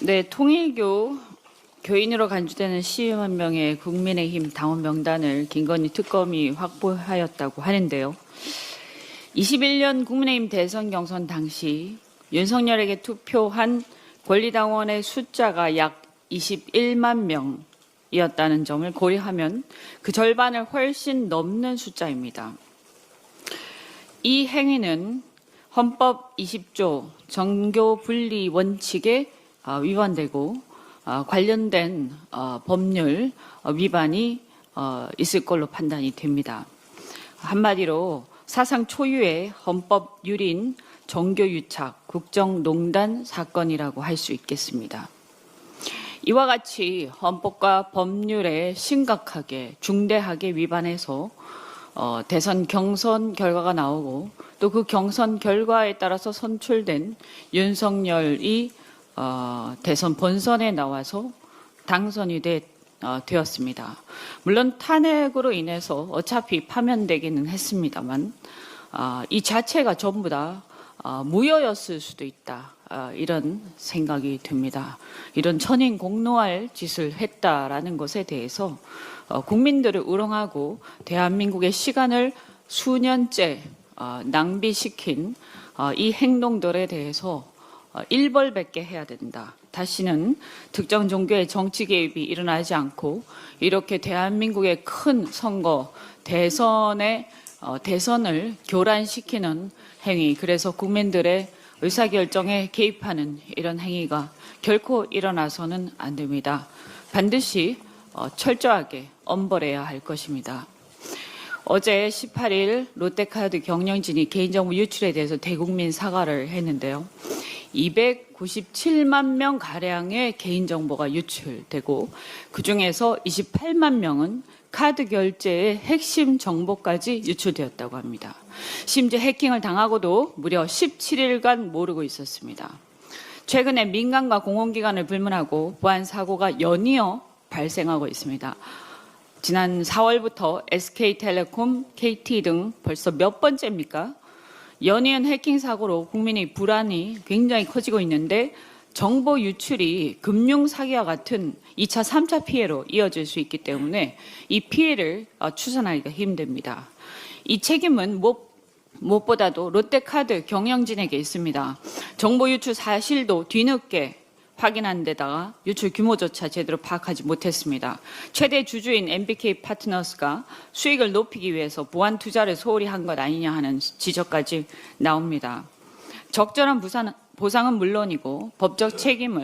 네, 통일교 교인으로 간주되는 10만 명의 국민의힘 당원 명단을 김건희 특검이 확보하였다고 하는데요. 21년 국민의힘 대선 경선 당시 윤석열에게 투표한 권리당원의 숫자가 약 21만 명이었다는 점을 고려하면 그 절반을 훨씬 넘는 숫자입니다. 이 행위는 헌법 20조 정교 분리 원칙에 어, 위반되고 어, 관련된 어, 법률 어, 위반이 어, 있을 걸로 판단이 됩니다. 한마디로 사상 초유의 헌법 유린 정교 유착 국정농단 사건이라고 할 수 있겠습니다. 이와 같이 헌법과 법률에 심각하게 중대하게 위반해서 어, 대선 경선 결과가 나오고 또 그 경선 결과에 따라서 선출된 윤석열이 어, 대선 본선에 나와서 당선이 되, 어, 되었습니다. 물론 탄핵으로 인해서 어차피 파면되기는 했습니다만 어, 이 자체가 전부 다 어, 무효였을 수도 있다. 어, 이런 생각이 듭니다. 이런 천인 공노할 짓을 했다라는 것에 대해서 어, 국민들을 우롱하고 대한민국의 시간을 수년째 어, 낭비시킨 어, 이 행동들에 대해서 어, 일벌백계 해야 된다. 다시는 특정 종교의 정치 개입이 일어나지 않고 이렇게 대한민국의 큰 선거 대선의 어, 대선을 교란시키는 행위, 그래서 국민들의 의사결정에 개입하는 이런 행위가 결코 일어나서는 안 됩니다. 반드시 어, 철저하게 엄벌해야 할 것입니다. 어제 18일 롯데카드 경영진이 개인정보 유출에 대해서 대국민 사과를 했는데요. 297만 명 가량의 개인 정보가 유출되고 그 중에서 28만 명은 카드 결제의 핵심 정보까지 유출되었다고 합니다. 심지어 해킹을 당하고도 무려 17일간 모르고 있었습니다. 최근에 민간과 공공기관을 불문하고 보안 사고가 연이어 발생하고 있습니다. 지난 4월부터 SK텔레콤, KT 등 벌써 몇 번째입니까? 연이은 해킹 사고로 국민의 불안이 굉장히 커지고 있는데 정보 유출이 금융 사기와 같은 2차, 3차 피해로 이어질 수 있기 때문에 이 피해를 어, 추산하기가 힘듭니다. 이 책임은 무엇, 무엇 보다도 롯데카드 경영진에게 있습니다. 정보 유출 사실도 뒤늦게 확인한 데다가 유출 규모조차 제대로 파악하지 못했습니다. 최대 주주인 MBK 파트너스가 수익을 높이기 위해서 보안 투자를 소홀히 한 것 아니냐 하는 지적까지 나옵니다. 적절한 부산, 보상은 물론이고 법적 책임을